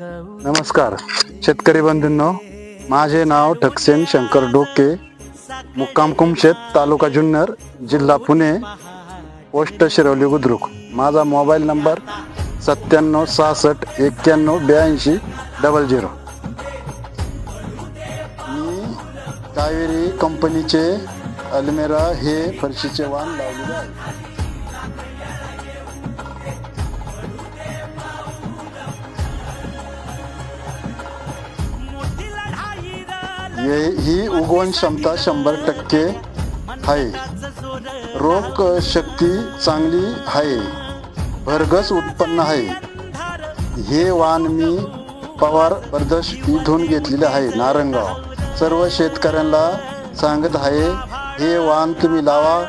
नमस्कार शेतकरी बंधूंनो माझे नाव ठकसेन शंकर डोके मुक्काम कुमशेत तालुका जुन्नर जिल्हा पुणे पोस्ट शिरवली बुद्रुक. माझा मोबाईल नंबर सत्त्याण्णव सहासष्ट एक्क्याण्णव ब्याऐंशी डबल झिरो. मी कावेरी कंपनीचे अल्मेरा हे फरशीचे वाण लावलेले आहे. ये ही उगवण क्षमता शंभर टक्के आहे. रोग शक्ती चांगली आहे. भरघस उत्पन्न आहे. हे वाण मी पवार बर्दश इथून घेतलेले आहे नारंगाव. सर्व शेतकऱ्यांना सांगत आहे हे वाण तुम्ही लावा.